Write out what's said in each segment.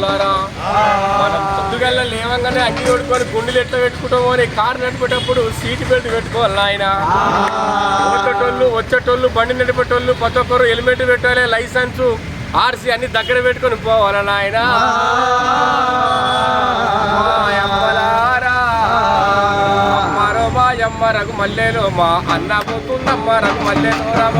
వాళ్ళారా మనం పొద్దుగల్ల లేవంగానే అగ్గి కొట్టుకొని గుండెలు ఎట్లా పెట్టుకుంటామో అని కారు నడిపేటప్పుడు సీట్ బెల్ట్ పెట్టుకోవాలి ఆయన వచ్చేటోళ్ళు వచ్చేటోళ్ళు బండి నడిపేటోళ్ళు ప్రతి ఒక్కరు హెల్మెట్ పెట్టాలి లైసెన్స్ ఆర్సీ అన్ని దగ్గర పెట్టుకొని పోవాలి నాయన? అమ్మ రఘు మల్లెలో మా అన్న పోతుందమ్మ రఘు మల్లెలో రామ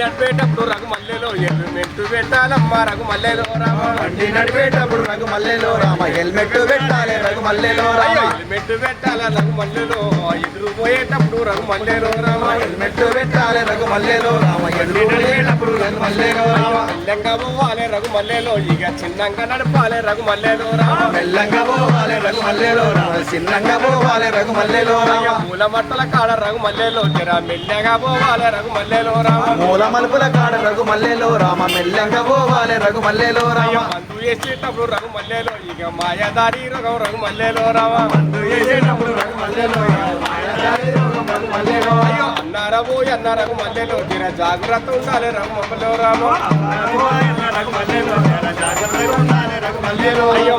నడిపేటప్పుడు రఘు మల్లెలో హెల్మెట్ పెట్టాలమ్మ రఘు మల్లెలో రామ. బండి నడిపేటప్పుడు రఘు మల్లెలో రామ. హెల్మెట్ పెట్టాలి రఘు మల్లెలో రామ. హెల్మెట్ పెట్టాల రఘు మల్లెలో ఎదురు పోయేటప్పుడు రఘు మల్లెలో రామ. హెల్మెట్ పెట్టాలి రఘు మల్లెలో రామ. ఎదురు వెళ్ళేటప్పుడు రఘు మల్లెలో రామ. మెల్లంగా పోవాలి రఘు మల్లెలో ఇక చిన్నంగా నడపాలి రఘు మల్లెలో రామ. మెల్లంగా పోవాలి రఘు మల్లెలో రామ. చిన్నంగా పోవాలి రఘు మల్లెలో రామ. మూల మట్టల కాడ రఘు మల్లెలో జర మెల్లగా పోవాలి రఘు మల్లెలో రామ. మూల మలుపుల కాడ రఘు మల్లెలో రామ. మెల్లంగా పోవాలి రఘు మల్లెలో రామ మందు వేసేటప్పుడు రఘు మల్లెలో ఇక మాయదారి రఘు రఘు మల్లెలో రామ. చేసేటప్పుడు రఘు మల్లెలో రామ. మాయదారి రఘు మల్లెలో అయ్యో అన్నారా పోయి అన్నారా రఘు మల్లెలో జర జాగ్రత్త ఉండాలి రఘు మల్లెలో రామ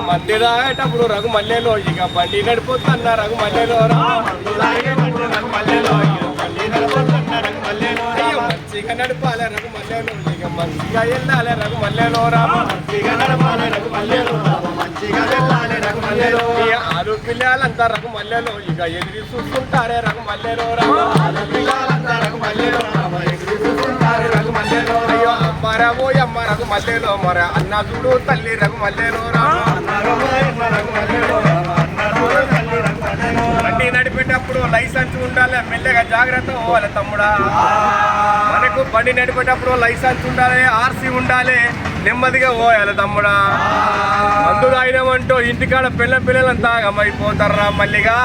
మల్లెలో అయ్యో రఘు మల్లెలో ఇక బండి నడిపోతున్నా రఘు మల్లెలో రామ రఘు మల్లెలో బండి నడపొద్దన్న రఘు మల్లెలో అయ్యో మంచిగా నడపాలి రఘు మల్లెలో ఇక మంచిగా వెళ్ళాలి రఘు మల్లెలో రామ మంచిగా నడపాలి రఘు మల్లెలో మంచిగా వెళ్ళాలి రఘు మల్లెలో ఈ ఆరు పిల్లలంతా రఘు మల్లెలో ఇక ఎదిరి చూస్తుంటారే రఘు మల్లెలో రామ పిల్లలంతా రఘు మల్లెలో రామ ఎదురు రఘు మల్లెలో అయ్యో అమ్మారా పోయి అమ్మ రఘు మల్లెలో మరి అన్న చూడు తల్లి రఘు మల్లెలో రామ బండి నడిపేటప్పుడు లైసెన్స్ ఉండాలి మెల్లగా జాగ్రత్త పోవాలి తమ్ముడా. మనకు బండి నడిపేటప్పుడు లైసెన్స్ ఉండాలి ఆర్సీ ఉండాలి నెమ్మదిగా పోయాలి తమ్ముడా. మందు తాగినామంటూ ఇంటికాడ పిల్ల పిల్లలంతా గమైపోతారా మల్లిగా?